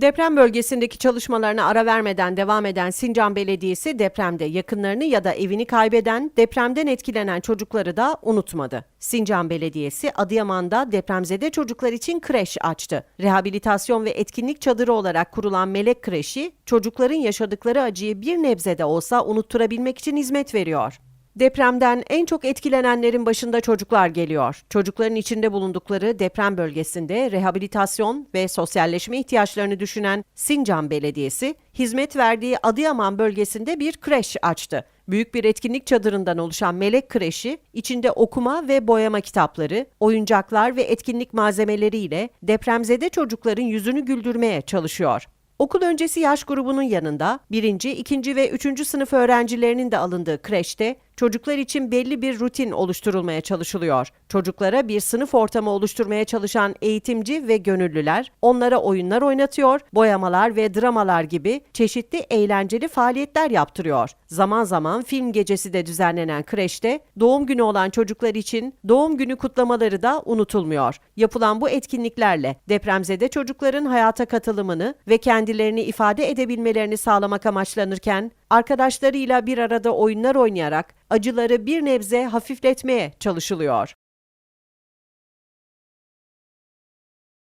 Deprem bölgesindeki çalışmalarına ara vermeden devam eden Sincan Belediyesi depremde yakınlarını ya da evini kaybeden, depremden etkilenen çocukları da unutmadı. Sincan Belediyesi Adıyaman'da depremzede çocuklar için kreş açtı. Rehabilitasyon ve etkinlik çadırı olarak kurulan Melek Kreşi, çocukların yaşadıkları acıyı bir nebze de olsa unutturabilmek için hizmet veriyor. Depremden en çok etkilenenlerin başında çocuklar geliyor. Çocukların içinde bulundukları deprem bölgesinde rehabilitasyon ve sosyalleşme ihtiyaçlarını düşünen Sincan Belediyesi, hizmet verdiği Adıyaman bölgesinde bir kreş açtı. Büyük bir etkinlik çadırından oluşan Melek Kreşi, içinde okuma ve boyama kitapları, oyuncaklar ve etkinlik malzemeleriyle depremzede çocukların yüzünü güldürmeye çalışıyor. Okul öncesi yaş grubunun yanında birinci, ikinci ve üçüncü sınıf öğrencilerinin de alındığı kreşte çocuklar için belli bir rutin oluşturulmaya çalışılıyor. Çocuklara bir sınıf ortamı oluşturmaya çalışan eğitimci ve gönüllüler onlara oyunlar oynatıyor, boyamalar ve dramalar gibi çeşitli eğlenceli faaliyetler yaptırıyor. Zaman zaman film gecesi de düzenlenen kreşte doğum günü olan çocuklar için doğum günü kutlamaları da unutulmuyor. Yapılan bu etkinliklerle depremzede çocukların hayata katılımını ve kendilerini ifade edebilmelerini sağlamak amaçlanırken arkadaşlarıyla bir arada oyunlar oynayarak acıları bir nebze hafifletmeye çalışılıyor.